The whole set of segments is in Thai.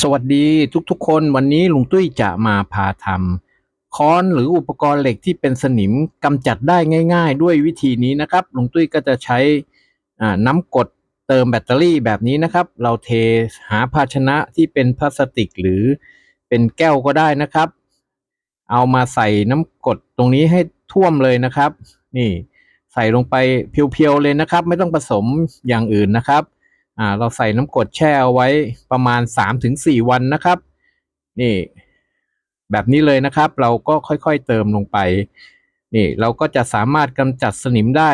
สวัสดีทุกๆ คนวันนี้ลุงตุ้ยจะมาพาทำค้อนหรืออุปกรณ์เหล็กที่เป็นสนิมกำจัดได้ง่าย ๆ ด้วยวิธีนี้นะครับลุงตุ้ยก็จะใช้น้ำกดเติมแบตเตอรี่แบบนี้นะครับ เราเทหาภาชนะที่เป็นพลาสติกหรือเป็นแก้วก็ได้นะครับ เอามาใส่น้ำกดตรงนี้ให้ท่วมเลยนะครับ นี่ใส่ลงไปเพียวๆเลยนะครับ ไม่ต้องผสมอย่างอื่นนะครับ อ่าเราใส่น้ำกรดแช่เอาไว้ประมาณสามถึงสี่วันนะครับ นี่ แบบนี้เลยนะครับ เราก็ค่อยๆเติมลงไป นี่เราก็จะสามารถกำจัดสนิมได้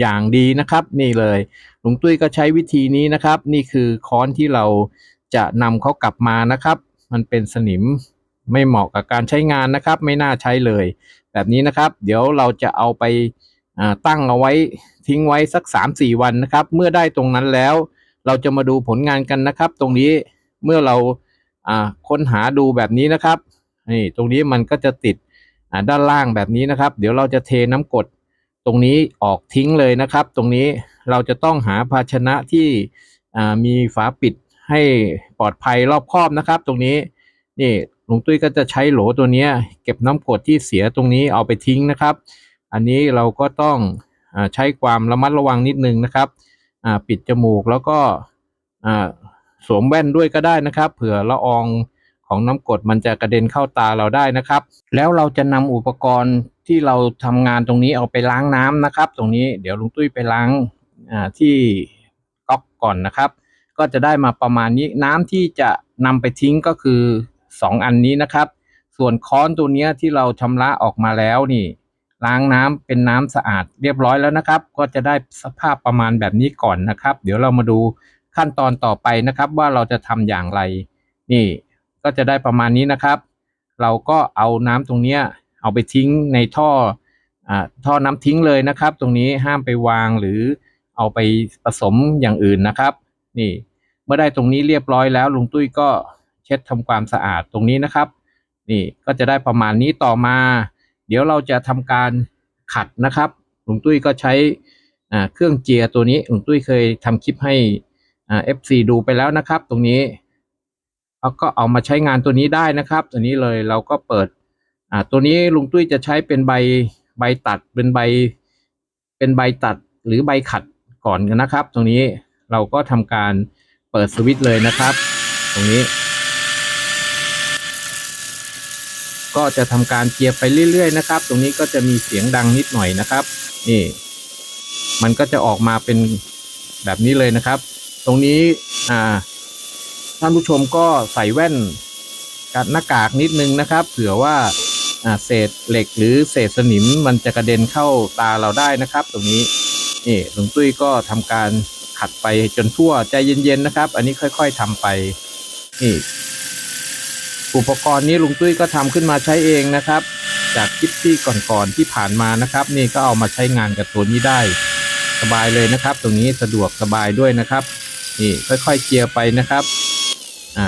อย่างดีนะครับ นี่เลยลุงตุ้ยก็ใช้วิธีนี้นะครับ นี่คือค้อนที่เราจะนำเขากลับมานะครับ มันเป็นสนิมไม่เหมาะกับการใช้งานนะครับ ไม่น่าใช้เลย แบบนี้นะครับ เดี๋ยวเราจะเอาไป ตั้งเอาไว้ทิ้งไว้สักสามสี่วันนะครับ เมื่อได้ตรงนั้นแล้ว เราจะมาดูผลงานกันนะครับ ตรงนี้เมื่อเราค้นหาดูแบบนี้นะครับนี่ตรงนี้มันก็จะติดด้านล่างแบบนี้นะครับ เดี๋ยวเราจะเทน้ำกดตรงนี้ออกทิ้งเลยนะครับ ตรงนี้เราจะต้องหาภาชนะที่มีฝาปิดให้ปลอดภัยรอบครอบนะครับ ตรงนี้นี่ลุงตุ้ยก็จะใช้โหลตัวนี้ เก็บน้ำกดที่เสียตรงนี้เอาไปทิ้งนะครับ อันนี้เราก็ต้องอใช้ความระมัดระวังนิดนึงนะครับปิดจมูกแล้วก็สวมแว่นด้วยก็ได้นะครับ เผื่อละอองของน้ำกรดมันจะกระเด็นเข้าตาเราได้นะครับ แล้วเราจะนำอุปกรณ์ที่เราทำงานตรงนี้เอาไปล้างน้ำนะครับ ตรงนี้เดี๋ยวลุงตุ้ยไปล้างที่ก๊อกก่อนนะครับ ก็จะได้มาประมาณนี้น้ำที่จะนำไปทิ้งก็คือสองอันนี้นะครับ ส่วนค้อนตัวนี้ที่เราชำระออกมาแล้วนี่ ล้างน้ำเป็นน้ำสะอาดเรียบร้อยแล้วนะครับ ก็จะได้สภาพประมาณแบบนี้ก่อนนะครับ เดี๋ยวเรามาดูขั้นตอนต่อไปนะครับ ว่าเราจะทำอย่างไร นี่ก็จะได้ประมาณนี้นะครับ เราก็เอาน้ำตรงเนี้ยเอาไปทิ้งในท่ออ่าท่อน้ำทิ้งเลยนะครับ ตรงนี้ห้ามไปวางหรือเอาไปผสมอย่างอื่นนะครับ นี่ เมื่อได้ตรงนี้เรียบร้อยแล้วลุงตุ้ยก็เช็ดทำความสะอาดตรงนี้นะครับ นี่ก็จะได้ประมาณนี้ต่อมา เดี๋ยวเราจะทำการขัดนะครับลุงตุ้ยก็ใช้เครื่องเจียตัวนี้ลุงตุ้ยเคยทำคลิปให้อ่า FC ดูไปแล้วนะครับ ตรงนี้แล้วก็เอามาใช้งานตัวนี้ได้นะครับตัวนี้เลยเราก็เปิดตัวนี้ลุงตุ้ยจะใช้เป็นใบใบตัดเป็นใบเป็นใบตัดหรือใบขัดก่อนนะครับ ตรงนี้เราก็ทำการเปิดสวิตช์เลยนะครับ ตรงนี้ ก็จะทำการเจียบไปเรื่อย ๆ นะครับ ตรงนี้ก็จะมีเสียงดังนิดหน่อยนะครับ นี่ มันก็จะออกมาเป็นแบบนี้เลยนะครับ ตรงนี้อ่าท่านผู้ชมก็ใส่แว่นกับหน้ากากนิดนึงนะครับเผื่อว่าอ่าเศษเหล็กหรือเศษสนิมมันจะกระเด็นเข้าตาเราได้นะครับ ตรงนี้นี่หลวงตุ้ยก็ทำการขัดไปจนทั่วใจเย็นๆนะครับ อันนี้ค่อย ๆทำไปนี่ อุปกรณ์นี้ลุงตุ้ยก็ทำขึ้นมาใช้เองนะครับ จากคลิปที่ก่อนๆที่ผ่านมานะครับ นี่ก็เอามาใช้งานกับตัวนี้ได้ สบายเลยนะครับ ตรงนี้สะดวกสบายด้วยนะครับนี่ค่อยๆเจียร์ไปนะครับอ่า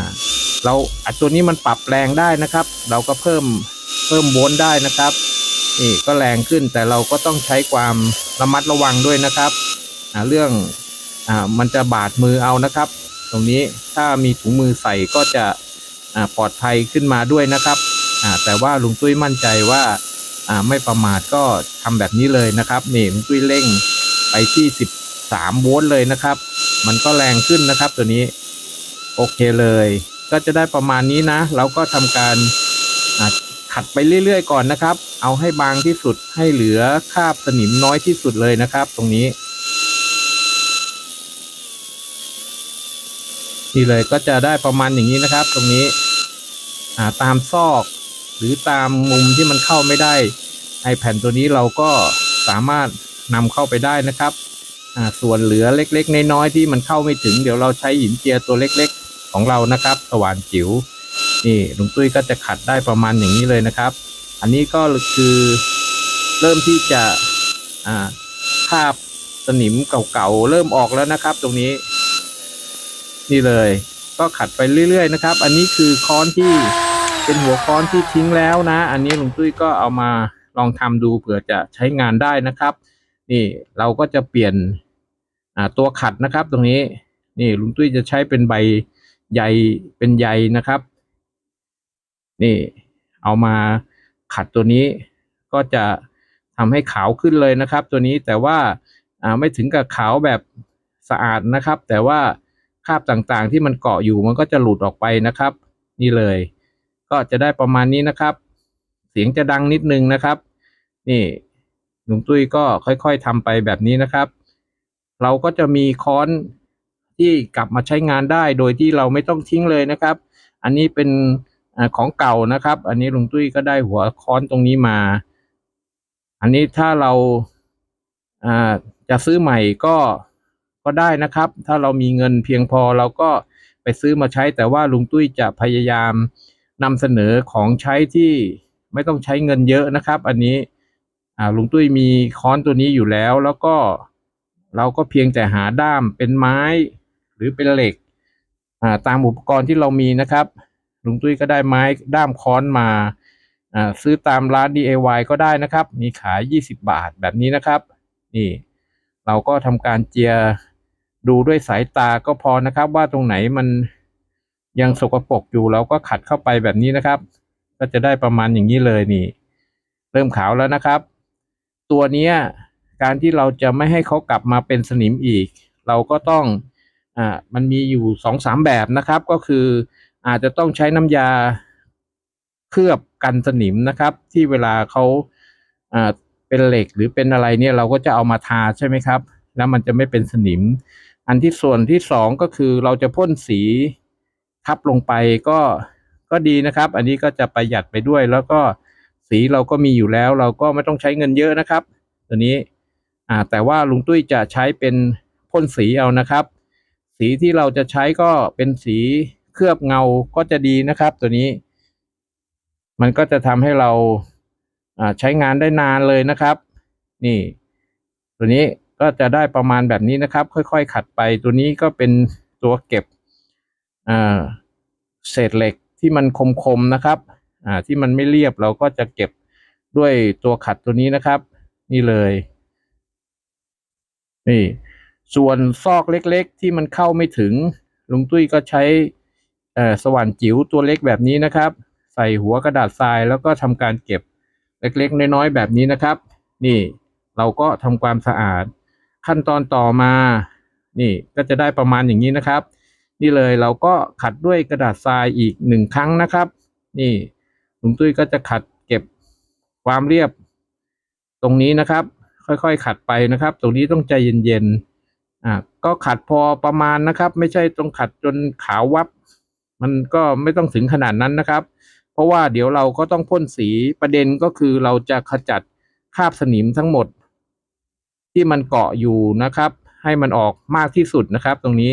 เราอัดตัวนี้มันปรับแรงได้นะครับ เราก็เพิ่มเพิ่มโวลต์ได้นะครับนี่ก็แรงขึ้นแต่เราก็ต้องใช้ความระมัดระวังด้วยนะครับอ่าเรื่องอ่ามันจะบาดมือเอานะครับ ตรงนี้ถ้ามีถุงมือใส่ก็จะ ปลอดภัยขึ้นมาด้วยนะครับแต่ว่าลุงตุ้ยมั่นใจว่าไม่ประมาทก็ทำแบบนี้เลยนะครับนี่ลุงตุ้ยเร่งไปที่ 13 โวลต์เลยนะครับ มันก็แรงขึ้นนะครับตัวนี้โอเคเลย ก็จะได้ประมาณนี้นะ เราก็ทำการขัดไปเรื่อยๆ ก่อนนะครับ เอาให้บางที่สุดให้เหลือคาบสนิมน้อยที่สุดเลยนะครับ ตรงนี้นี่เลยก็จะได้ประมาณอย่างนี้นะครับ ตรงนี้ ตามซอก หรือตามมุมที่มันเข้าไม่ได้ไอแผ่นตัวนี้เราก็สามารถนำเข้าไปได้นะครับ ส่วนเหลือเล็กๆ น้อยๆที่มันเข้าไม่ถึง เดี๋ยวเราใช้หินเจียตัวเล็กๆ ของเรานะครับสว่านจิ๋วนี่ลุงตุ้ยก็จะขัดได้ประมาณอย่างนี้เลยนะครับ อันนี้ก็คือเริ่มที่จะอ่าคาบสนิมเก่าๆเริ่มออกแล้วนะครับ ตรงนี้ นี่เลย ก็ขัดไปเรื่อย ๆ นะครับ อันนี้คือค้อนที่ เป็นหัวค้อนที่ทิ้งแล้วนะ อันนี้ลุงตุ้ยก็เอามาลองทำดูเผื่อจะใช้งานได้นะครับ นี่เราก็จะเปลี่ยนตัวขัดนะครับ ตรงนี้นี่ลุงตุ้ยจะใช้เป็นใบใยเป็นใยนะครับ นี่เอามาขัดตัวนี้ก็จะทำให้ขาวขึ้นเลยนะครับ ตัวนี้แต่ว่าไม่ถึงกับขาวแบบสะอาดนะครับ แต่ว่าคราบต่างๆที่มันเกาะอยู่มันก็จะหลุดออกไปนะครับ นี่เลย ก็จะได้ประมาณนี้นะครับ เสียงจะดังนิดนึงนะครับ นี่หนุ่มตุ้ยก็ค่อยๆทำไปแบบนี้นะครับ เราก็จะมีค้อนที่กลับมาใช้งานได้โดยที่เราไม่ต้องทิ้งเลยนะครับ อันนี้เป็นของเก่านะครับ อันนี้ลุงตุ้ยก็ได้หัวค้อนตรงนี้มา อันนี้ถ้าเราอ่าจะซื้อใหม่ก็ก็ได้นะครับ ถ้าเรามีเงินเพียงพอเราก็ไปซื้อมาใช้แต่ว่าลุงตุ้ยจะพยายาม นำเสนอของใช้ที่ไม่ต้องใช้เงินเยอะนะครับ อันนี้ลุงตุ้ยมีค้อนตัวนี้อยู่แล้ว แล้วก็เราก็เพียงแต่หาด้ามเป็นไม้หรือเป็นเหล็กตามอุปกรณ์ที่เรามีนะครับลุงตุ้ยก็ได้ไม้ด้ามค้อนมาซื้อตามร้าน DIY ก็ได้นะครับ มีขาย 20 บาทแบบนี้นะครับ นี่ เราก็ทำการเจียดูด้วยสายตาก็พอนะครับ ว่าตรงไหนมัน ยังสกปรกอยู่เราก็ขัดเข้าไปแบบนี้นะครับ ก็จะได้ประมาณอย่างนี้เลยนี่ เริ่มขาวแล้วนะครับ ตัวนี้การที่เราจะไม่ให้เขากลับมาเป็นสนิมอีก เราก็ต้องอ่ามันมีอยู่สองสามแบบนะครับ ก็คืออาจจะต้องใช้น้ำยาเคลือบกันสนิมนะครับ ที่เวลาเขาอ่าเป็นเหล็กหรือเป็นอะไรเนี่ยเราก็จะเอามาทาใช่ไหมครับ แล้วมันจะไม่เป็นสนิม อันที่ส่วนที่สองก็คือเราจะพ่นสี ทับลงไปก็ก็ดีนะครับ อันนี้ก็จะประหยัดไปด้วย แล้วก็สีเราก็มีอยู่แล้ว เราก็ไม่ต้องใช้เงินเยอะนะครับ ตัวนี้อ่าแต่ว่าลุงตุ้ยจะใช้เป็นพ่นสีเอานะครับ สีที่เราจะใช้ก็เป็นสีเคลือบเงาก็จะดีนะครับ ตัวนี้ มันก็จะทำให้เราอ่าใช้งานได้นานเลยนะครับ นี่ ตัวนี้ก็จะได้ประมาณแบบนี้นะครับ ค่อย ๆ ขัดไป ตัวนี้ก็เป็นตัวเก็บ เศษเหล็กที่มันคมๆนะครับที่มันไม่เรียบเราก็จะเก็บด้วยตัวขัดตัวนี้นะครับ นี่เลย นี่ ส่วนซอกเล็กๆ ที่มันเข้าไม่ถึงลุงตุ้ยก็ใช้สว่านจิ๋วตัวเล็กแบบนี้นะครับ ใส่หัวกระดาษทรายแล้วก็ทำการเก็บเล็กๆ น้อยๆแบบนี้นะครับ นี่เราก็ทำความสะอาด ขั้นตอนต่อมา นี่ก็จะได้ประมาณอย่างนี้นะครับ นี่เลยเราก็ขัดด้วยกระดาษทรายอีกหนึ่งครั้งนะครับ นี่ลุงตุ้ยก็จะขัดเก็บความเรียบ ตรงนี้นะครับ ค่อยๆ ขัดไปนะครับ ตรงนี้ต้องใจเย็นๆอ่าก็ขัดพอประมาณนะครับ ไม่ใช่ต้องขัดจนขาววับ มันก็ไม่ต้องถึงขนาดนั้นนะครับ เพราะว่าเดี๋ยวเราก็ต้องพ่นสีประเด็นก็คือเราจะขจัดคราบสนิมทั้งหมด ที่มันเกาะอยู่นะครับ ให้มันออกมากที่สุดนะครับ ตรงนี้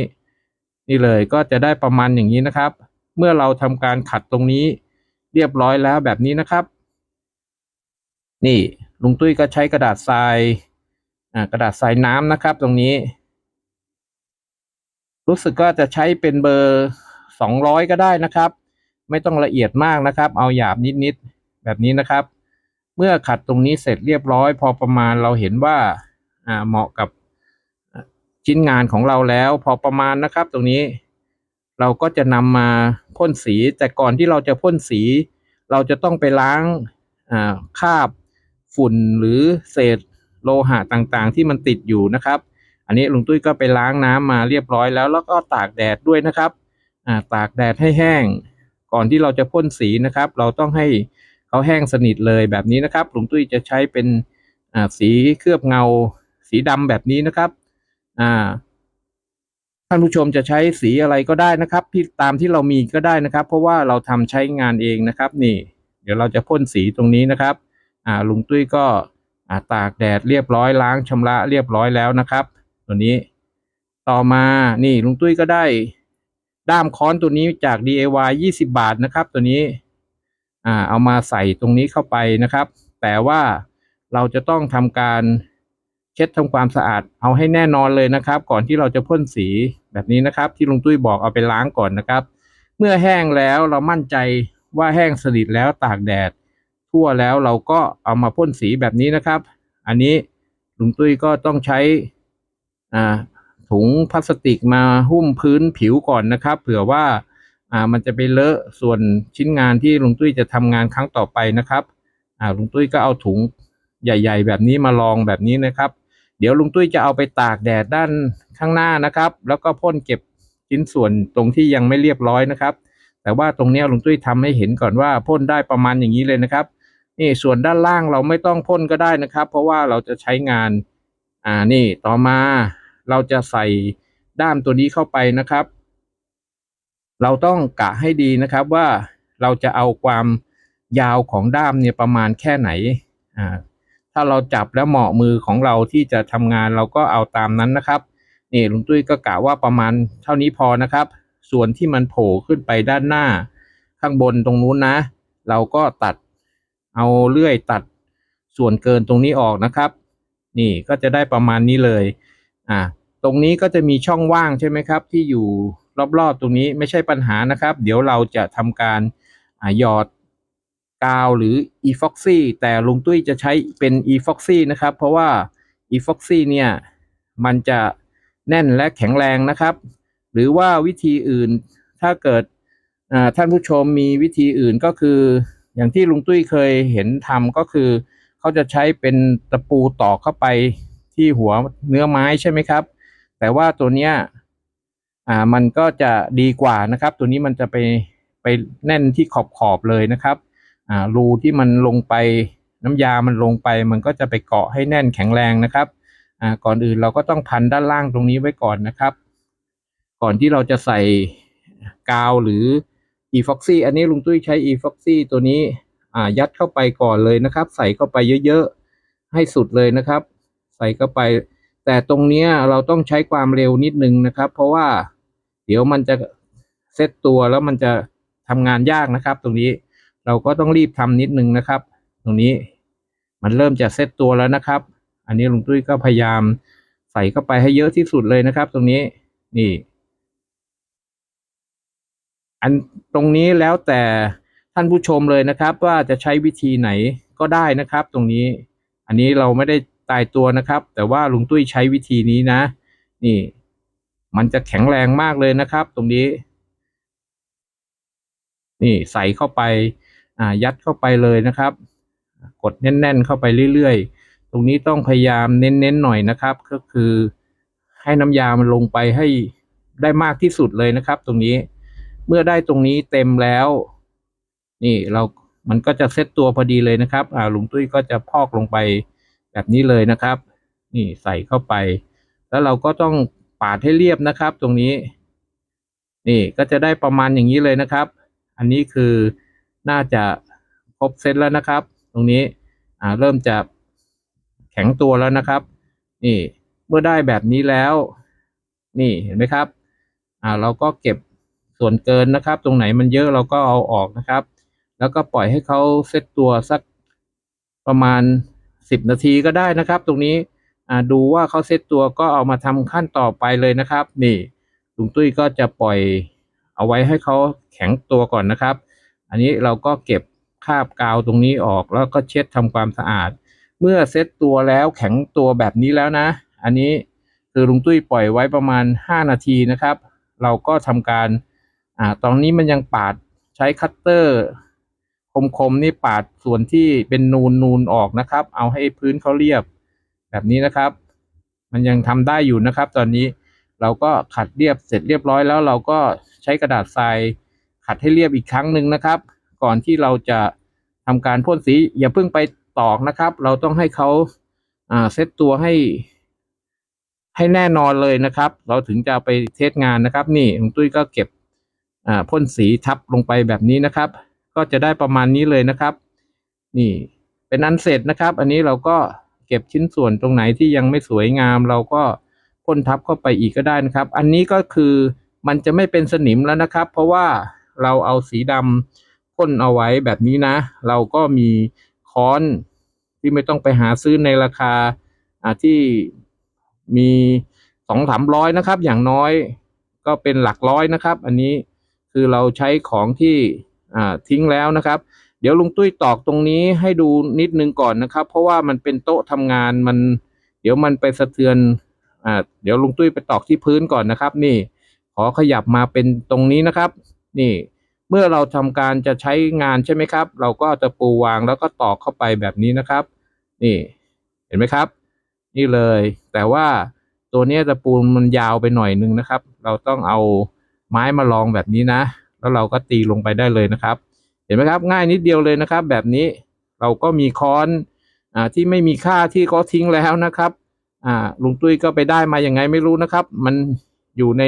นี่เลยก็จะได้ประมาณอย่างนี้นะครับ เมื่อเราทำการขัดตรงนี้เรียบร้อยแล้วแบบนี้นะครับ นี่ลุงตุ้ยก็ใช้กระดาษทรายอ่ากระดาษทรายน้ำนะครับ ตรงนี้ รู้สึกก็จะใช้เป็นเบอร์สองร้อยก็ได้นะครับ ไม่ต้องละเอียดมากนะครับ เอาหยาบนิดๆแบบนี้นะครับ เมื่อขัดตรงนี้เสร็จเรียบร้อย พอประมาณเราเห็นว่าอ่าเหมาะกับ ชิ้นงานของเราแล้ว พอประมาณนะครับ ตรงนี้ เราก็จะนำมาพ่นสี แต่ก่อนที่เราจะพ่นสี เราจะต้องไปล้างอ่าคราบฝุ่นหรือเศษโลหะต่างๆ ที่มันติดอยู่นะครับ อันนี้ลุงตุ้ยก็ไปล้างน้ำมาเรียบร้อยแล้ว แล้วก็ตากแดดด้วยนะครับาตากแดดให้แห้ง ก่อนที่เราจะพ่นสีนะครับ เราต้องให้เขาแห้งสนิทเลยแบบนี้นะครับลุงตุ้ยจะใช้เป็นสีเคลือบเงาสีดำแบบนี้นะครับ อ่าท่านผู้ชมจะใช้สีอะไรก็ได้นะครับที่ตามที่เรามีก็ได้นะครับ เพราะว่าเราทำใช้งานเองนะครับ นี่ เดี๋ยวเราจะพ่นสีตรงนี้นะครับ อ่าลุงตุ้ยก็อ่าตากแดดเรียบร้อยล้างชำระเรียบร้อยแล้วนะครับ ตัวนี้ ต่อมานี่ลุงตุ้ยก็ได้ด้ามค้อนตัวนี้จาก DIY 20 บาทนะครับ ตัวนี้อ่าเอามาใส่ตรงนี้เข้าไปนะครับ แต่ว่าเราจะต้องทำการ เช็ดทำความสะอาดเอาให้แน่นอนเลยนะครับ ก่อนที่เราจะพ่นสีแบบนี้นะครับ ที่ลุงตุ้ยบอกเอาไปล้างก่อนนะครับ เมื่อแห้งแล้วเรามั่นใจว่าแห้งสนิทแล้วตากแดด ทั่วแล้วเราก็เอามาพ่นสีแบบนี้นะครับ อันนี้ลุงตุ้ยก็ต้องใช้ถุงพลาสติกมาหุ้มพื้นผิวก่อนนะครับ เผื่อว่าอ่ามันจะไปเลอะส่วนชิ้นงานที่ลุงตุ้ยจะทำงานครั้งต่อไปนะครับอ่าลุงตุ้ยก็เอาถุงใหญ่ ๆ แบบนี้มาลองแบบนี้นะครับ เดี๋ยวลุงตุ้ยจะเอาไปตากแดดด้านข้างหน้านะครับ แล้วก็พ่นเก็บชิ้นส่วนตรงที่ยังไม่เรียบร้อยนะครับ แต่ว่าตรงนี้ลุงตุ้ยทำให้เห็นก่อนว่าพ่นได้ประมาณอย่างนี้เลยนะครับ นี่ส่วนด้านล่างเราไม่ต้องพ่นก็ได้นะครับ เพราะว่าเราจะใช้งานอ่านี่ต่อมาเราจะใส่ด้ามตัวนี้เข้าไปนะครับ เราต้องกะให้ดีนะครับว่าเราจะเอาความยาวของด้ามเนี่ยประมาณแค่ไหนอ่า ถ้าเราจับแล้วเหมาะมือของเราที่จะทำงานเราก็เอาตามนั้นนะครับนี่ลุงตุ้ยก็กะว่าประมาณเท่านี้พอนะครับ ส่วนที่มันโผล่ขึ้นไปด้านหน้า ข้างบนตรงนู้นนะ เราก็ตัดเอาเลื่อยตัดส่วนเกินตรงนี้ออกนะครับ นี่ก็จะได้ประมาณนี้เลยอ่าตรงนี้ก็จะมีช่องว่างใช่ไหมครับ ที่อยู่รอบๆตรงนี้ไม่ใช่ปัญหานะครับ เดี๋ยวเราจะทำการหยอด กาวหรือ epoxy แต่ลุงตุ้ยจะใช้เป็น epoxy นะครับ เพราะว่า epoxy เนี่ย มันจะแน่นและแข็งแรงนะครับ หรือว่าวิธีอื่นถ้าเกิดท่านผู้ชมมีวิธีอื่นก็คือ อย่างที่ลุงตุ้ยเคยเห็นทำก็คือ เขาจะใช้เป็นตะปูตอกเข้าไปที่หัวเนื้อไม้ใช่ไหมครับ แต่ว่าตัวเนี้ยอ่ามันก็จะดีกว่านะครับ ตัวนี้มันจะไปไปแน่นที่ขอบขอบๆเลยนะครับ อ่ารูที่มันลงไปน้ำยามันลงไป มันก็จะไปเกาะให้แน่นแข็งแรงนะครับอ่าก่อนอื่นเราก็ต้องพันด้านล่างตรงนี้ไว้ก่อนนะครับ ก่อนที่เราจะใส่กาวหรือ epoxy อันนี้ลุงตุ้ยใช้ epoxy ตัวนี้อ่ายัดเข้าไปก่อนเลยนะครับ ใส่เข้าไปเยอะๆ ให้สุดเลยนะครับ ใส่เข้าไป แต่ตรงนี้เราต้องใช้ความเร็วนิดนึงนะครับ เพราะว่าเดี๋ยวมันจะเซตตัวแล้วมันจะทำงานยากนะครับ ตรงนี้ เราก็ต้องรีบทำนิดนึงนะครับ ตรงนี้มันเริ่มจะเซตตัวแล้วนะครับ อันนี้ลุงตุ้ยก็พยายามใส่เข้าไปให้เยอะที่สุดเลยนะครับ ตรงนี้นี่ อันตรงนี้แล้วแต่ท่านผู้ชมเลยนะครับ ว่าจะใช้วิธีไหนก็ได้นะครับ ตรงนี้ อันนี้เราไม่ได้ตายตัวนะครับ แต่ว่าลุงตุ้ยใช้วิธีนี้นะ นี่ มันจะแข็งแรงมากเลยนะครับ ตรงนี้ นี่ใส่เข้าไป ยัดเข้าไปเลยนะครับ กดแน่น ๆ เข้าไปเรื่อยๆ ตรงนี้ต้องพยายามเน้นๆหน่อยนะครับ ก็คือให้น้ำยามันลงไปให้ได้มากที่สุดเลยนะครับ ตรงนี้เมื่อได้ตรงนี้เต็มแล้ว นี่เรามันก็จะเซตตัวพอดีเลยนะครับ อ่าลุงตุ้ยก็จะพอกลงไปแบบนี้เลยนะครับ นี่ใส่เข้าไป แล้วเราก็ต้องปาดให้เรียบนะครับ ตรงนี้ นี่ก็จะได้ประมาณอย่างนี้เลยนะครับ อันนี้คือ น่าจะครบเซตแล้วนะครับ ตรงนี้อ่าเริ่มจะแข็งตัวแล้วนะครับ นี่เมื่อได้แบบนี้แล้ว นี่เห็นไหมครับอ่าเราก็เก็บส่วนเกินนะครับ ตรงไหนมันเยอะเราก็เอาออกนะครับ แล้วก็ปล่อยให้เขาเซตตัวสักประมาณสิบนาทีก็ได้นะครับ ตรงนี้อ่าดูว่าเขาเซตตัวก็เอามาทำขั้นต่อไปเลยนะครับ นี่ลุงตุ้ยก็จะปล่อยเอาไว้ให้เขาแข็งตัวก่อนนะครับ อันนี้เราก็เก็บคราบกาวตรงนี้ออกแล้วก็เช็ดทำความสะอาด เมื่อเซ็ตตัวแล้วแข็งตัวแบบนี้แล้วนะ อันนี้คือลุงตุ้ยปล่อยไว้ประมาณห้านาทีนะครับ เราก็ทำการอ่าตอนนี้มันยังปาดใช้คัตเตอร์คมๆนี่ปาดส่วนที่เป็นนูนนูนๆออกนะครับ เอาให้พื้นเขาเรียบแบบนี้นะครับ มันยังทำได้อยู่นะครับ ตอนนี้เราก็ขัดเรียบเสร็จเรียบร้อยแล้วเราก็ใช้กระดาษทราย ขัดให้เรียบอีกครั้งหนึ่งนะครับ ก่อนที่เราจะทำการพ่นสีอย่าเพิ่งไปตอกนะครับ เราต้องให้เขาเซตตัวให้ ให้แน่นอนเลยนะครับ เราถึงจะไปเทสงานนะครับ นี่ลุงตุ้ยก็เก็บพ่นสีทับลงไปแบบนี้นะครับ ก็จะได้ประมาณนี้เลยนะครับ นี่เป็นอันเสร็จนะครับ อันนี้เราก็เก็บชิ้นส่วนตรงไหนที่ยังไม่สวยงาม เราก็พ่นทับเข้าไปอีกก็ได้นะครับ อันนี้ก็คือมันจะไม่เป็นสนิมแล้วนะครับ เพราะว่า เราเอาสีดำพ่นเอาไว้แบบนี้นะ เราก็มีค้อนที่ไม่ต้องไปหาซื้อในราคาที่มีสองสามร้อยนะครับ อย่างน้อยก็เป็นหลักร้อยนะครับ อันนี้คือเราใช้ของที่ทิ้งแล้วนะครับ เดี๋ยวลุงตุ้ยตอกตรงนี้ให้ดูนิดนึงก่อนนะครับ เพราะว่ามันเป็นโต๊ะทำงานมัน เดี๋ยวมันไปสะเทือนอ่าเดี๋ยวลุงตุ้ยไปตอกที่พื้นก่อนนะครับ นี่ ขอขยับมาเป็นตรงนี้นะครับ นี่ เมื่อเราทำการจะใช้งานใช่ไหมครับ เราก็เอาตะปูวางแล้วก็ตอกเข้าไปแบบนี้นะครับ นี่เห็นไหมครับ นี่เลย แต่ว่าตัวนี้ตะปูมันยาวไปหน่อยนึงนะครับ เราต้องเอาไม้มาลองแบบนี้นะ แล้วเราก็ตีลงไปได้เลยนะครับ เห็นไหมครับ ง่ายนิดเดียวเลยนะครับ แบบนี้เราก็มีค้อนอที่ไม่มีค่าที่เขาทิ้งแล้วนะครับลุงตุ้ยก็ไปได้มาอย่างไงไม่รู้นะครับ มันอยู่ใน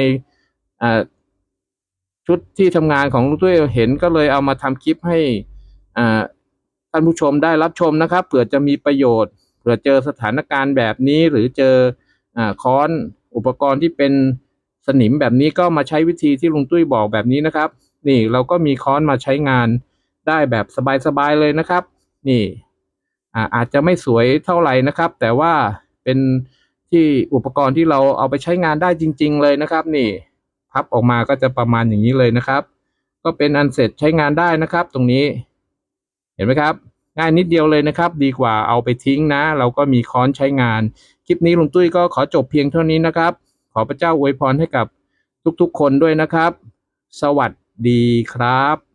ชุดที่ทำงานของลุงตุ้ยเห็นก็เลยเอามาทำคลิปให้ท่านผู้ชมได้รับชมนะครับเผื่อจะมีประโยชน์เผื่อเจอสถานการณ์แบบนี้ หรือเจออค้อนอุปกรณ์ที่เป็นสนิมแบบนี้ก็มาใช้วิธีที่ลุงตุ้ยบอกแบบนี้นะครับ นี่เราก็มีค้อนมาใช้งานได้แบบสบายๆเลยนะครับ นี่อาจจะไม่สวยเท่าไหร่นะครับ แต่ว่าเป็นที่อุปกรณ์ที่เราเอาไปใช้งานได้จริง ๆ เลยนะครับ นี่ พับออกมาก็จะประมาณอย่างนี้เลยนะครับ ก็เป็นอันเสร็จใช้งานได้นะครับ ตรงนี้ เห็นไหมครับ ง่ายนิดเดียวเลยนะครับ ดีกว่าเอาไปทิ้งนะ เราก็มีค้อนใช้งาน คลิปนี้ลุงตุ้ยก็ขอจบเพียงเท่านี้นะครับ ขอพระเจ้าอวยพรให้กับทุกๆ คนด้วยนะครับ สวัสดีครับ